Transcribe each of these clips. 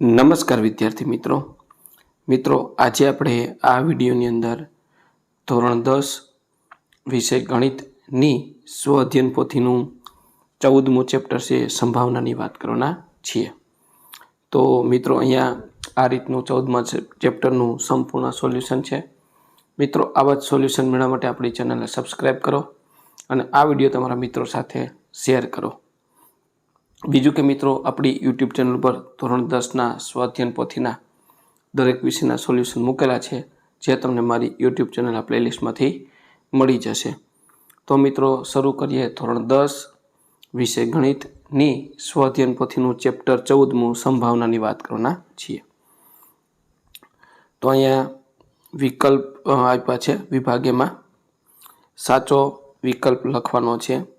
નમસ્કાર વિદ્યાર્થી મિત્રો. મિત્રો, આજે આપણે આ વિડીયોની અંદર ધોરણ દસ વિષય ગણિતની સ્વ અધ્યયન પોથીનું ચૌદમું ચેપ્ટર છે સંભાવનાની વાત કરવાના છીએ. તો મિત્રો, અહીંયા આ રીતનું ચૌદમા ચેપ્ટરનું સંપૂર્ણ સોલ્યુશન છે. મિત્રો, આવા જ સોલ્યુશન મેળવવા માટે આપણી ચેનલને સબસ્ક્રાઈબ કરો અને આ વીડિયો તમારા મિત્રો સાથે શેર કરો. બીજું કે મિત્રો, આપણી યુટ્યુબ ચેનલ પર ધોરણ દસના સ્વાધ્યન પોથીના દરેક વિષયના સોલ્યુશન મૂકેલા છે, જે તમને મારી યુટ્યુબ ચેનલના પ્લેલિસ્ટમાંથી મળી જશે. તો મિત્રો, શરૂ કરીએ ધોરણ દસ, વિષય ગણિતની સ્વાધ્યન પોથીનું ચેપ્ટર ચૌદમું સંભાવનાની વાત કરવાના છીએ. તો અહીંયા વિકલ્પ આપ્યા છે વિભાગેમાં. સાચો વિકલ્પ લખવાનો છે.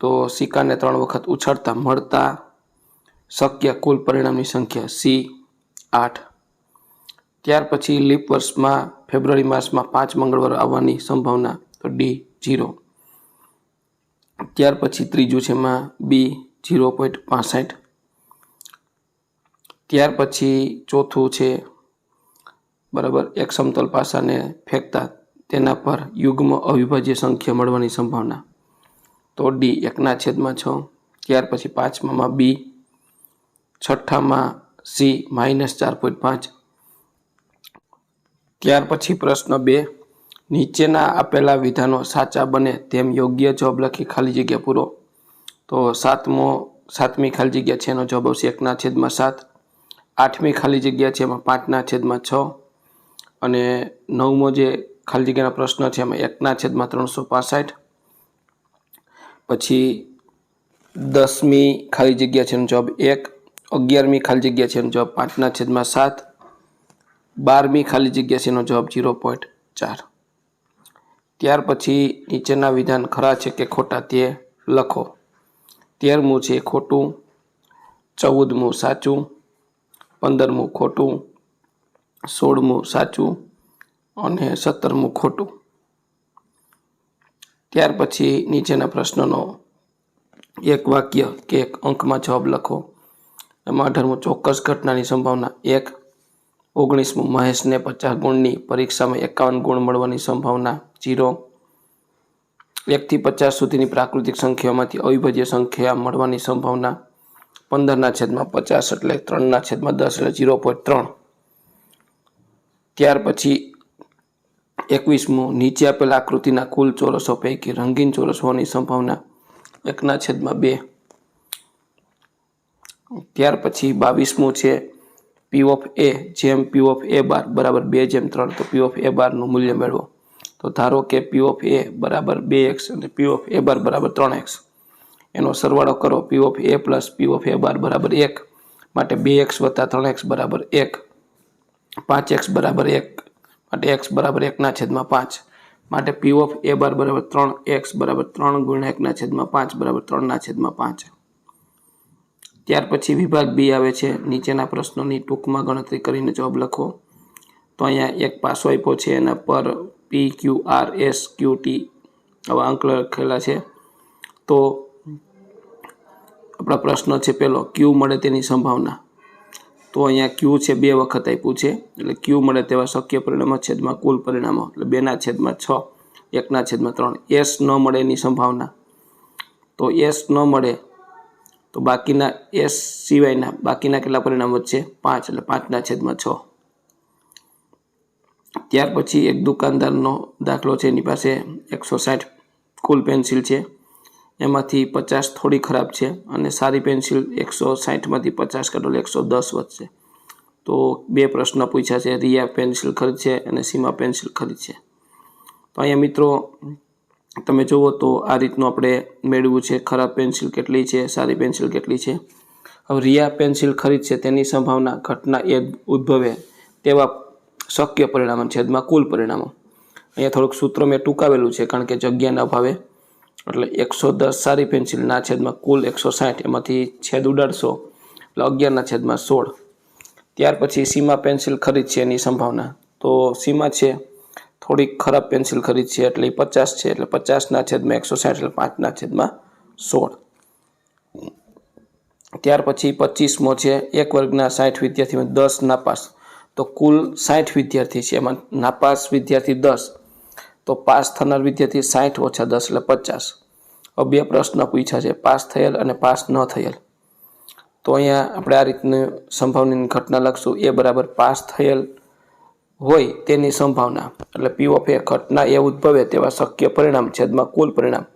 તો સિક્કાને ત્રણ વખત ઉછાળતા, મળતા શક્ય કુલ પરિણામની સંખ્યા સી આઠ. ત્યાર પછી લીપ વર્ષમાં ફેબ્રુઆરી માસમાં પાંચ મંગળવાર આવવાની સંભાવના તો ડી જીરો. ત્યાર પછી ત્રીજું છે એમાં બી જીરો પોઈન્ટ પાસઠ. ત્યાર પછી ચોથું છે, બરાબર, એક સમતલ પાસાને ફેંકતા, તેના પર યુગ્મ અવિભાજ્ય સંખ્યા મળવાની સંભાવના. તો ડી એકના છેદમાં છ, ત્યાર પછી પાંચમામાં બી, છઠ્ઠામાં સી માઇનસ ચાર પોઈન્ટ પાંચ. ત્યાર પછી પ્રશ્ન બે, નીચેના આપેલા વિધાનો સાચા બને તેમ યોગ્ય જવાબ લખી ખાલી જગ્યા પૂરો. તો સાતમો, સાતમી ખાલી જગ્યા છે એનો જવાબ આવશે એકના છેદમાં સાત, આઠમી ખાલી જગ્યા છે એમાં પાંચના છેદમાં છ, અને નવમો જે ખાલી જગ્યાના પ્રશ્ન છે એમાં એકના છેદમાં ત્રણસો પાસઠ પછી દસમી ખાલી જગ્યા છે એનો જવાબ એક, અગિયારમી ખાલી જગ્યા છે એનો જવાબ પાંચના છેદમાં સાત, બારમી ખાલી જગ્યા છે એનો જવાબ ઝીરો પોઈન્ટ ચાર. ત્યાર પછી નીચેના વિધાન ખરા છે કે ખોટા તે લખો. તેરમું છે ખોટું, ચૌદમું સાચું, પંદરમું ખોટું, સોળમું સાચું અને સત્તરમું ખોટું. ત્યાર પછી નીચેના પ્રશ્નનો એક વાક્ય કે એક અંકમાં જવાબ લખો. એમાં અઢારમું ચોક્કસ ઘટનાની સંભાવના. એક, ઓગણીસમું મહેશને પચાસ ગુણની પરીક્ષામાં એકાવન ગુણ મળવાની સંભાવના. જીરો, એકથી પચાસ સુધીની પ્રાકૃતિક સંખ્યામાંથી અવિભાજ્ય સંખ્યા મળવાની સંભાવના. પંદરના છેદમાં પચાસ એટલે ત્રણના છેદમાં દસ એટલે જીરો પોઈન્ટ ત્રણ. ત્યાર પછી એકવીસમું નીચે આપેલ આકૃતિના કુલ ચોરસો પૈકી રંગીન ચોરસ હોવાની સંભાવના એકના છેદમાં બે. ત્યાર પછી બાવીસમું છે પી ઓફ એ જેમ પી ઓફ એ બાર બરાબર બે જેમ ત્રણ, તો પી ઓફ એ બારનું મૂલ્ય મેળવો. તો ધારો કે પી ઓફ એ બરાબર બે એક્સ અને પી ઓફ એ બાર બરાબર ત્રણ એક્સ. એનો સરવાળો કરો. P of A plus P of A bar બરાબર એક, માટે બે એક્સ વત્તા ત્રણ એક્સ બરાબર એક. પાંચ એક્સ બરાબર એક. માટે એક્સ બરાબર એકના છેદમાં પાંચ. માટે પી ઓફ એ બાર બરાબર ત્રણ એક્સ બરાબર ત્રણ ગુણ્યા એકના છેદમાં પાંચ બરાબર ત્રણના છેદમાં પાંચ. ત્યાર પછી વિભાગ બી આવે છે. નીચેના પ્રશ્નોની ટૂંકમાં ગણતરી કરીને જવાબ લખો. તો અહીંયા એક પાસો આપ્યો છે. એના પર P Q R S Q T આવા અંક લખેલા છે. તો આપણા પ્રશ્ન છે પેલો ક્યુ મળે તેની સંભાવના. તો અહીંયા ક્યુ છે, બે વખત આપ્યું છે. એટલે ક્યુ મળે તેવા શક્ય પરિણામો છેદમાં કુલ પરિણામો. એટલે બેના છેદમાં છ, એકના છેદમાં ત્રણ. એસ ન મળે એની સંભાવના. તો એસ ન મળે તો બાકીના એસ સિવાયના બાકીના કેટલા પરિણામો છે? પાંચ. એટલે પાંચના છેદમાં છ. ત્યાર પછી એક દુકાનદારનો દાખલો છે. એની પાસે એકસો સાઠ કુલ પેન્સિલ છે. એમાંથી પચાસ થોડી ખરાબ છે અને સારી પેન્સિલ એકસો સાઠમાંથી પચાસ કાઢો એકસો દસ વધશે. તો બે પ્રશ્ન પૂછ્યા છે, રિયા પેન્સિલ ખરીદશે અને સીમા પેન્સિલ ખરીદશે. તો અહીંયા મિત્રો, તમે જુઓ તો આ રીતનું આપણે મેળવવું છે, ખરાબ પેન્સિલ કેટલી છે, સારી પેન્સિલ કેટલી છે. હવે રિયા પેન્સિલ ખરીદશે તેની સંભાવના ઘટના એ ઉદ્ભવે તેવા શક્ય પરિણામો છેદમાં કુલ પરિણામો. અહીંયા થોડુંક સૂત્ર મેં ટૂંકાવેલું છે, કારણ કે જગ્યાના અભાવે એટલે એકસો દસ સારી પેન્સિલના છેદમાં કુલ એકસો સાઠ એમાંથી છેદ ઉડાડશો એટલે અગિયારના છેદમાં સોળ. ત્યાર પછી સીમા પેન્સિલ ખરીદશે એની સંભાવના. તો સીમા છે, થોડીક ખરાબ પેન્સિલ ખરીદશે એટલે એ પચાસ છે, એટલે પચાસના છેદમાં એકસો સાઠ એટલે પાંચના છેદમાં સોળ. ત્યાર પછી પચીસમો છે, એક વર્ગના સાઠ વિદ્યાર્થીમાં દસ નાપાસ. તો કુલ સાઠ વિદ્યાર્થી છે, એમાં નાપાસ વિદ્યાર્થી દસ તો પાસ થનાર વિદ્યાર્થી સાઠ ઓછા દસ એટલે પચાસ. હવે બે પ્રશ્ન પૂછ્યા છે, પાસ થયેલ અને પાસ ન થયેલ. તો અહીંયા આપણે આ રીતની સંભાવનાની ઘટના લખશું. એ બરાબર પાસ થયેલ હોય તેની સંભાવના. એટલે પી ઓફ એ ઘટના એ ઉદ્ભવે તેવા શક્ય પરિણામ છેદમાં કુલ પરિણામ.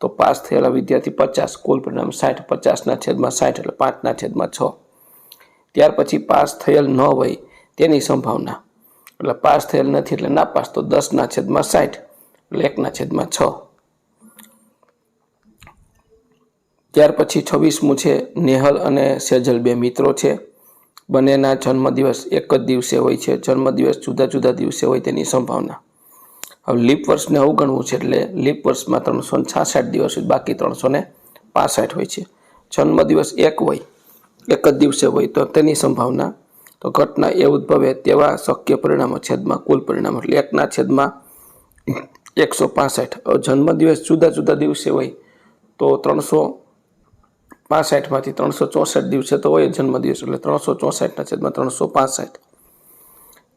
તો પાસ થયેલા વિદ્યાર્થી પચાસ, કુલ પરિણામ સાઠ. પચાસના છેદમાં સાઠ એટલે પાંચના છેદમાં છ. ત્યાર પછી પાસ થયેલ ન હોય તેની સંભાવના. એટલે પાસ થયેલ નથી એટલે ના પાસ તો દસના છેદમાં સાઠ, એટલે એકના છેદમાં છ. ત્યાર પછી છવ્વીસમું છે, નેહલ અને સેજલ બે મિત્રો છે. બંનેના જન્મદિવસ એક જ દિવસે હોય છે. જન્મદિવસ જુદા જુદા દિવસે હોય તેની સંભાવના. હવે લીપ વર્ષને અવગણવું છે એટલે લીપ વર્ષમાં ત્રણસો ને છાસઠ દિવસ હોય, બાકી ત્રણસો ને પાસઠ હોય છે. જન્મદિવસ એક હોય, એક જ દિવસે હોય તો તેની સંભાવના તો ઘટના એ ઉદ્ભવે તેવા શક્ય પરિણામો છેદમાં કુલ પરિણામો એટલે એકના છેદમાં એકસો પાસઠ. જન્મદિવસ જુદા જુદા દિવસે હોય તો ત્રણસો પાસઠમાંથી ત્રણસો ચોસઠ દિવસે તો હોય જન્મદિવસ એટલે ત્રણસો ચોસઠના છેદમાં ત્રણસો પાસઠ.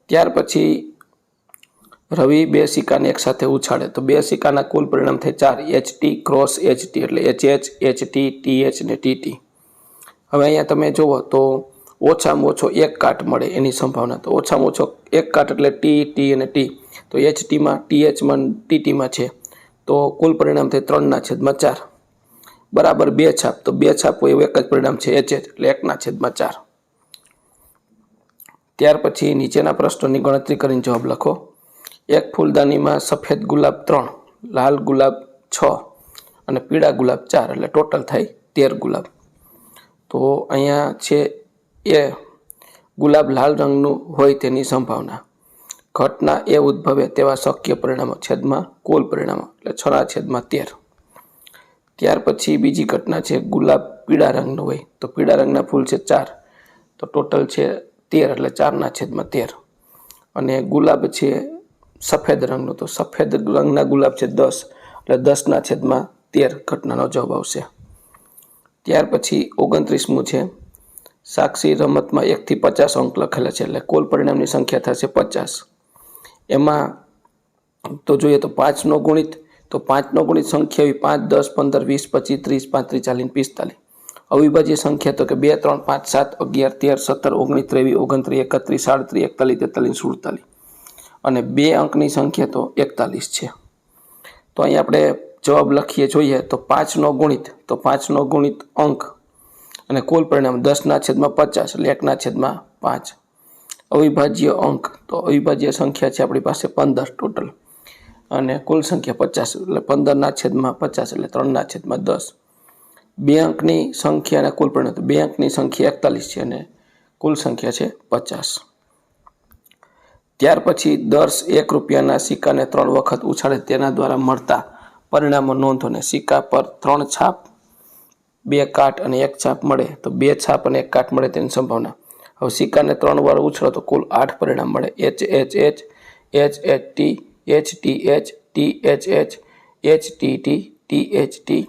ત્યાર પછી રવિ બે સિક્કાને એક સાથે ઉછાળે. તો બે સિક્કાના કુલ પરિણામ થાય ચાર H T cross H T એટલે H H H T T H ને ટી ટી હવે અહીંયા તમે જુઓ તો ઓછામાં ઓછો એક કાટ મળે એની સંભાવના. તો ઓછામાં ઓછો એક કાટ એટલે ટી ટી અને ટી તો એચ ટીમાં ટી એચમાં ટી ટીમાં છે. તો કુલ પરિણામ થાય ત્રણના છેદમાં ચાર. બરાબર બે છાપ. તો બે છાપ હોય એક જ પરિણામ છે એચ એચ એટલે એકના છેદમાં ચાર. ત્યાર પછી નીચેના પ્રશ્નોની ગણતરી કરીને જવાબ લખો. એક ફૂલદાનીમાં સફેદ ગુલાબ ત્રણ, લાલ ગુલાબ છ અને પીળા ગુલાબ ચાર. એટલે ટોટલ થાય તેર ગુલાબ. તો અહીંયા છે એ ગુલાબ લાલ રંગનું હોય તેની સંભાવના. ઘટના એ ઉદ્ભવે તેવા શક્ય પરિણામો છેદમાં કુલ પરિણામો, એટલે છના છેદમાં તેર. ત્યાર પછી બીજી ઘટના છે ગુલાબ પીળા રંગનું હોય. તો પીળા રંગના ફૂલ છે ચાર. તો ટોટલ છે તેર, એટલે ચારના છેદમાં તેર. અને ગુલાબ છે સફેદ રંગનો. તો સફેદ રંગના ગુલાબ છે દસ, એટલે દસના છેદમાં તેર ઘટનાનો જવાબ આવશે. ત્યાર પછી ઓગણત્રીસમું છે સાક્ષી રમતમાં એકથી પચાસ અંક લખેલા છે એટલે કુલ પરિણામની સંખ્યા થશે પચાસ. એમાં તો જોઈએ તો પાંચનો ગુણિત, તો પાંચનો ગુણિત સંખ્યા એવી પાંચ, દસ, પંદર, વીસ, પચીસ, ત્રીસ, પાંત્રીસ, ચાલીસ, પિસ્તાલીસ. અવિભાજ્ય સંખ્યા તો કે બે, ત્રણ, પાંચ, સાત, અગિયાર, તેર, સત્તર, ઓગણીસ, ત્રેવીસ, ઓગણત્રીસ, એકત્રીસ, સાડત્રીસ, એકતાલીસ, તેતાલીસ, સુડતાલીસ. અને બે અંકની સંખ્યા તો એકતાલીસ છે. તો અહીં આપણે જવાબ લખીએ, જોઈએ તો પાંચનો ગુણિત, તો પાંચનો ગુણિત અંક અને કુલ પરિણામ દસના છેદમાં પચાસ એટલે એકના છેદમાં પાંચ. અવિભાજ્ય અંક. તો અવિભાજ્ય સંખ્યા છે આપણી પાસે પંદર ટોટલ અને કુલ સંખ્યા પચાસ, એટલે પંદરના છેદમાં પચાસ, એટલે ત્રણના છેદમાં દસ. બે અંકની સંખ્યા અને કુલ પરિણામ. બે અંકની સંખ્યા એકતાલીસ છે અને કુલ સંખ્યા છે પચાસ. ત્યાર પછી દસ એક રૂપિયાના સિક્કાને ત્રણ વખત ઉછાળે તેના દ્વારા મળતા પરિણામો નોંધો ને સિક્કા પર ત્રણ છાપ બે કાટ અને એક છાપ મળે, તો બે છાપ અને એક કાટ મળે તેની સંભાવના. હવે સિક્કાને ત્રણ વાર ઉછળો તો કુલ આઠ પરિણામ મળે. H H H H H T H T H T H H H T T T H T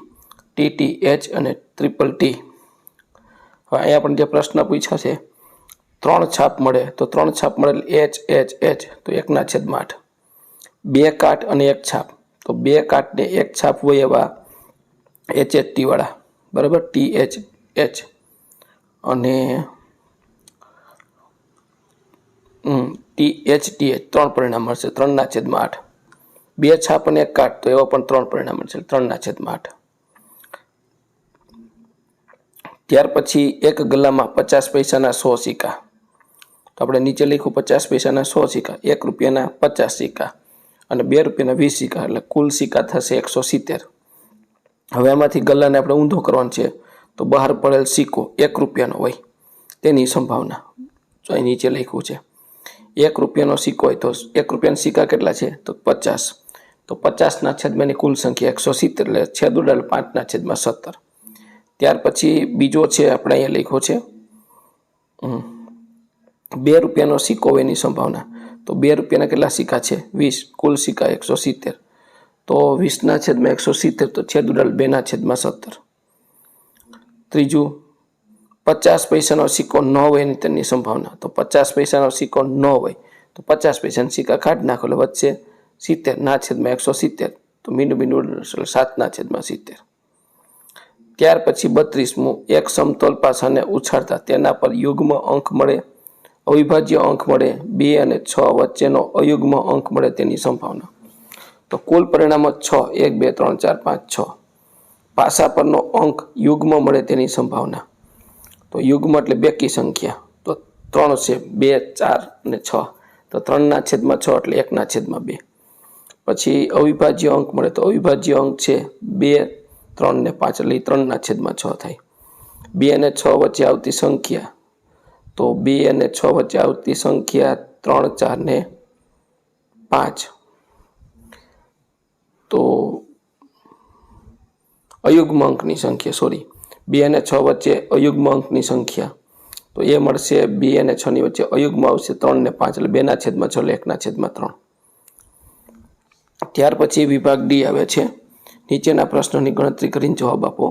T T H અને ટ્રિપલ ટી હવે અહીંયા પણ જે પ્રશ્ન પૂછ્યા છે, ત્રણ છાપ મળે, તો ત્રણ છાપ મળે એચ એચ એચ તો એકના છેદમાં આઠ. બે કાટ અને એક છાપ, તો બે કાટને એક છાપ હોય એવા એચ એચ ટી વાળા. બરાબર? ટી એચ એચ અને ટી એચ ટી એચ ત્રણ પરિણામ મળશે. ત્રણના છેદમાં આઠ. બે છાપ અને એક કાટ, તો એવા પણ ત્રણ પરિણામ મળશે. ત્રણના છેદમાં આઠ. ત્યાર પછી એક ગલ્લામાં પચાસ પૈસાના સો સિક્કા. તો આપણે નીચે લખ્યું પચાસ પૈસાના સો સિક્કા. એક રૂપિયાના પચાસ સિક્કા. અને બે રૂપિયાના વીસ સિક્કા. એટલે કુલ સિક્કા થશે એકસો સિત્તેર. હવે આમાંથી ગલ્લાને આપણે ઊંધો કરવાનો છે. તો બહાર પડેલ સિક્કો એક રૂપિયાનો હોય. તેની સંભાવના તો અહીં નીચે લખ્યું છે. એક રૂપિયાનો સિક્કો હોય તો એક રૂપિયાના સિક્કા કેટલા છે? તો પચાસ. તો પચાસના છેદમાંની કુલ સંખ્યા એકસો સિત્તેર એટલે છેદ ઉડાડે પાંચના છેદમાં સત્તર. ત્યાર પછી બીજો છે આપણે અહીંયા લખ્યો છે. બે રૂપિયાનો સિક્કો હોય એની સંભાવના. તો બે રૂપિયાના કેટલા સિક્કા છે? વીસ. કુલ સિક્કા એકસો સિત્તેર. તો વીસના છેદમાં એકસો સિત્તેર, તો છેદ ઉડાલ બેના છેદમાં સત્તર. ત્રીજું, પચાસ પૈસાનો સિક્કો ન હોય એની તેની સંભાવના. તો પચાસ પૈસાનો સિક્કો ન હોય, તો પચાસ પૈસાના સિક્કા કાઢી નાખો, એટલે વચ્ચે સિત્તેર ના છેદમાં એકસો સિત્તેર. તો મીંડું મીંડું સાતના છેદમાં સિત્તેર. ત્યાર પછી બત્રીસમું, એક સમતોલ પાસાને ઉછાળતા. તેના પર યુગ્મ અંક મળે, અવિભાજ્ય અંક મળે, બે અને છ વચ્ચેનો અયુગ્મ અંક મળે તેની સંભાવના. તો કુલ પરિણામો છ. એક, બે, ત્રણ, ચાર, પાંચ, છ. પાસા પરનો અંક યુગ્મ મળે તેની સંભાવના. તો યુગ્મ એટલે બેકી સંખ્યા. તો ત્રણ છે બે, ચાર અને છ. તો ત્રણના છેદમાં છ એટલે એકના છેદમાં બે. પછી અવિભાજ્ય અંક મળે તો અવિભાજ્ય અંક છે બે, ત્રણ ને પાંચ એટલે ત્રણના છેદમાં છ થાય. બે અને છ વચ્ચે આવતી સંખ્યા. તો બે અને છ વચ્ચે આવતી સંખ્યા ત્રણ, ચાર ને પાંચ તો અયુગ્મ અંકની સંખ્યા સોરી બે અને છ વચ્ચે અયુગ્મ અંકની સંખ્યા. તો એ મળશે બે અને છની વચ્ચે અયુગ્મ આવશે ત્રણ ને પાંચ, એટલે બેના છેદમાં છ એકના છેદમાં ત્રણ. ત્યાર પછી વિભાગ ડી આવે છે. નીચેના પ્રશ્નોની ગણતરી કરીને જવાબ આપો.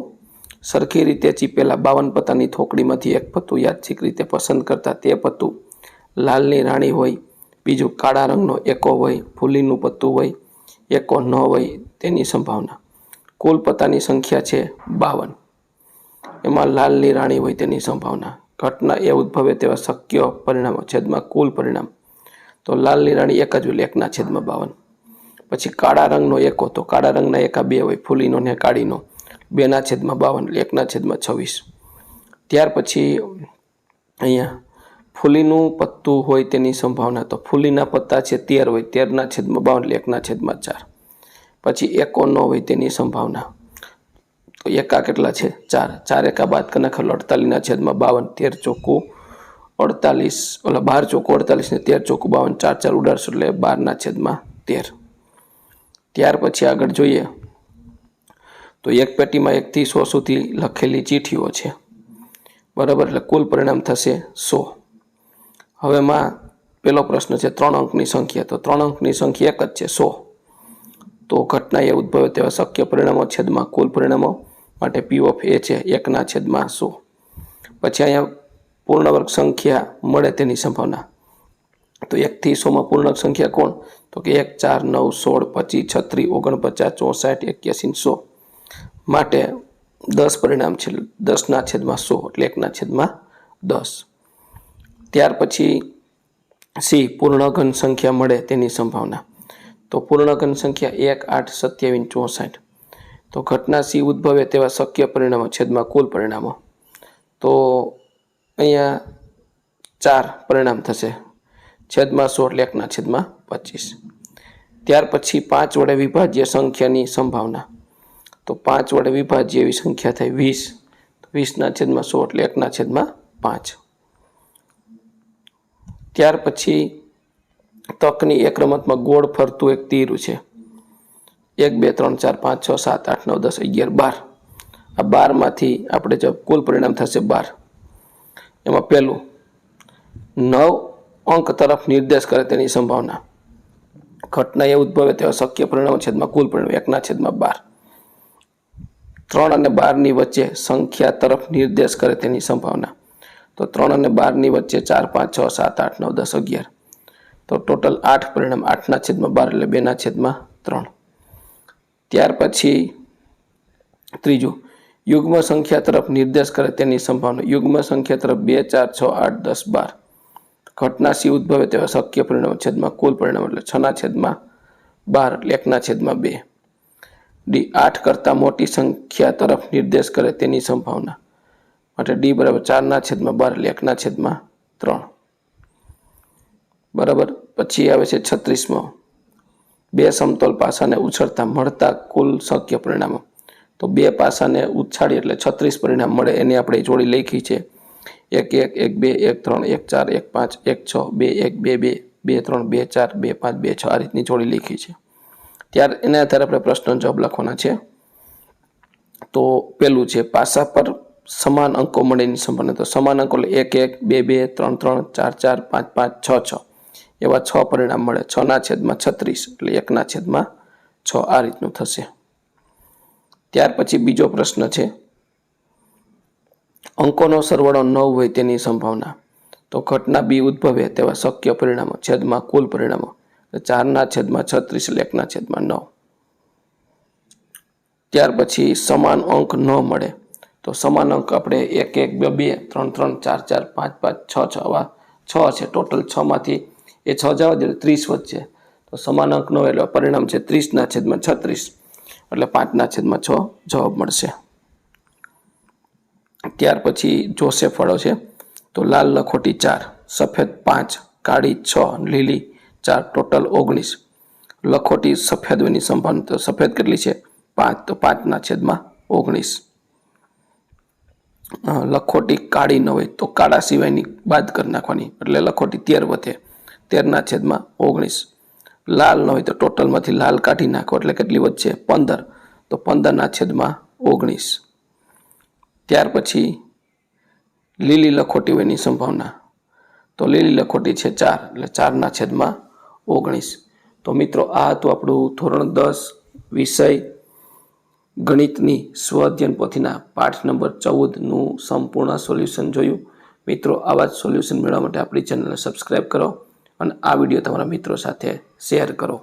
સરખી રીતે ચીપેલા બાવન પત્તાની થોકડીમાંથી એક પત્તું યાદચ્છિક રીતે પસંદ કરતા તે પત્તું લાલની રાણી હોય, બીજું કાળા રંગનો એકો હોય, ફૂલીનું પત્તું હોય, એકો ન હોય, તેની સંભાવના. કુલ પત્તાની સંખ્યા છે બાવન. એમાં લાલની રાણી હોય તેની સંભાવના. ઘટના એ ઉદ્ભવે તેવા શક્ય પરિણામો, છેદમાં કુલ પરિણામ. તો લાલની રાણી એક જ હોય એકના છેદમાં બાવન. પછી કાળા રંગનો એકો તો કાળા રંગના એકા બે હોય, ફૂલીનો ને કાળીનો. બેના છેદમાં બાવન એકના છેદમાં છવ્વીસ. ત્યાર પછી અહીંયા ફૂલીનું પત્તું હોય તેની સંભાવના. તો ફૂલીના પત્તા છે તેર હોય, તેરના છેદમાં બાવન એકના છેદમાં ચાર. પછી એકો ન હોય તેની સંભાવના. તો એકા કેટલા છે? ચાર. ચાર એકા બાદ કરી નાખેલો અડતાલીસના છેદમાં બાવન. તેર ચોખ્ખું અડતાલીસ ઓલા બાર ચોખ્ખું અડતાલીસ ને તેર ચોખ્ખું બાવન. ચાર ચાર ઉડાડશો એટલે બારના છેદમાં તેર. ત્યાર પછી આગળ જોઈએ. તો એક પેટીમાં એકથી સો સુધી લખેલી ચીઠીઓ છે. બરાબર? એટલે કુલ પરિણામ થશે સો. હવેમાં પેલો પ્રશ્ન છે ત્રણ અંકની સંખ્યા. તો ત્રણ અંકની સંખ્યા એક જ છે સો. તો ઘટના એ ઉદ્ભવે તેવા શક્ય પરિણામો છેદમાં કુલ પરિણામો માટે પી ઓફ એ છે, એકના છેદમાં સો. પછી અહીંયા પૂર્ણવર્ગ સંખ્યા મળે તેની સંભાવના. તો એકથી સોમાં પૂર્ણક સંખ્યા કોણ? તો કે એક, ચાર, નવ, સોળ, પચીસ, છત્રીસ, ઓગણપચાસ, ચોસઠ, એક્યાસી સો. માટે દસ પરિણામ છે, દસના છેદમાં સો, એટલે એકના છેદમાં દસ. ત્યાર પછી સી પૂર્ણઘન સંખ્યા મળે તેની સંભાવના. તો પૂર્ણઘન સંખ્યા એક, આઠ, સત્યાવીસ, ચોસઠ. તો ઘટના સી ઉદ્ભવે તેવા શક્ય પરિણામો, છેદમાં કુલ પરિણામો. તો અહીંયા ચાર પરિણામ થશે. છેદમાં સોળ એકના છેદમાં પચીસ. ત્યાર પછી પાંચ વડે વિભાજ્ય સંખ્યાની સંભાવના. તો પાંચ વડે વિભાજ્ય એવી સંખ્યા થાય વીસ. વીસના છેદમાં સો એટલે એકના છેદમાં પાંચ. ત્યાર પછી તકની એક રમતમાં ગોળ ફરતું એક તીર છે. એક, બે, ત્રણ, ચાર, પાંચ, છ, સાત, આઠ, નવ, દસ, અગિયાર, બાર. આ બારમાંથી આપણે જો કુલ પરિણામ થશે બાર. એમાં પહેલું, નવ અંક તરફ નિર્દેશ કરે તેની સંભાવના. ઘટના એ ઉદ્ભવે તેવા શક્ય પરિણામ છેદમાં કુલ પરિણામ એકના છેદમાં બાર. ત્રણ અને બારની વચ્ચે સંખ્યા તરફ નિર્દેશ કરે તેની સંભાવના. તો ત્રણ અને બારની વચ્ચે ચાર, પાંચ, છ, સાત, આઠ, નવ, દસ, અગિયાર. તો ટોટલ આઠ પરિણામ આઠના છેદમાં બાર એટલે બેના છેદમાં ત્રણ. ત્યાર પછી ત્રીજું, યુગ્મ સંખ્યા તરફ નિર્દેશ કરે તેની સંભાવના. યુગ્મ સંખ્યા તરફ બે, ચાર, છ, આઠ, દસ, બાર. ઘટના સી ઉદ્ભવે તેવા શક્ય પરિણામ છેદમાં કુલ પરિણામ એટલે છના છેદમાં બાર એટલે એકના છેદમાં બે. ડી, આઠ કરતાં મોટી સંખ્યા તરફ નિર્દેશ કરે તેની સંભાવના. માટે ડી બરાબર ચારના છેદમાં બાર એટલે એકના છેદમાં ત્રણ. બરાબર? પછી આવે છે છત્રીસમો. બે સમતોલ પાસાને ઉછળતા મળતા કુલ શક્ય પરિણામો. તો બે પાસાને ઉછાળી એટલે છત્રીસ પરિણામ મળે, એની આપણે જોડી લખી છે. એક એક એક, બે, એક, ત્રણ, એક, ચાર, એક, પાંચ, એક, છ, બે, એક, બે બે બે, ત્રણ, બે, ચાર, બે, પાંચ, બે, છ, આ રીતની જોડી લખી છે. ત્યાર એના આધારે આપણે પ્રશ્નનો જવાબ લખવાના છે. તો પેલું છે પાસા પર સમાન અંકો મળેની સંભાવના. તો સમાન અંકો એટલે એક એક, બે બે, ત્રણ ત્રણ, ચાર ચાર, પાંચ પાંચ, છ છ. એવા છ પરિણામ મળે. છના છેદમાં છત્રીસ એટલે એકના છેદમાં છ. આ રીતનું થશે. ત્યાર પછી બીજો પ્રશ્ન છે. અંકોનો સરવાળો નવ હોય તેની સંભાવના. તો ઘટના બી ઉદ્ભવે તેવા શક્ય પરિણામો. છેદમાં કુલ પરિણામો. ચારના છેદમાં છત્રીસ એટલે એકના છેદમાં નવ. ત્યાર પછી સમાન અંક ન મળે. તો સમાન અંક આપણે એક એક, બે બે, ત્રણ ત્રણ, ચાર ચાર, પાંચ પાંચ, છ છ, આવા છ છે. ટોટલ છમાંથી એ છ જવા દે ત્રીસ વધશે તો સમાન અંકનો એટલે પરિણામ છે ત્રીસના છેદમાં છત્રીસ. એટલે પાંચના છેદમાં છ જવાબ મળશે. ત્યાર પછી જોશે ફળો છે. તો લાલ લખોટી ચાર, સફેદ પાંચ, કાળી છ, લીલી ચાર, ટોટલ ઓગણીસ. લખોટી સફેદની સંભાવના તો સફેદ કેટલી છે? પાંચ, તો પાંચના છેદમાં ઓગણીસ. લખોટી કાળી ન હોય તો કાળા સિવાયની બાદ કરી નાખવાની. એટલે લખોટી તેર વધે. તેરના છેદમાં ઓગણીસ. લાલ ન હોય તો ટોટલમાંથી લાલ કાઢી નાખો. એટલે કેટલી વધશે પંદર. તો પંદરના છેદમાં ઓગણીસ. ત્યાર પછી લીલી લખોટી હોયની સંભાવના. તો લીલી લખોટી છે ચાર. એટલે ચારના છેદમાં ઓગણીસ. તો મિત્રો, આ હતું આપણું ધોરણ દસ વિષય ગણિતની સ્વ અધ્યયન પોથીના પાઠ નંબર ચૌદનું સંપૂર્ણ સોલ્યુશન જોયું. મિત્રો, આવા જ સોલ્યુશન મેળવવા માટે આપણી ચેનલને સબસ્ક્રાઈબ કરો. અને આ વીડિયો તમારા મિત્રો સાથે શેર કરો.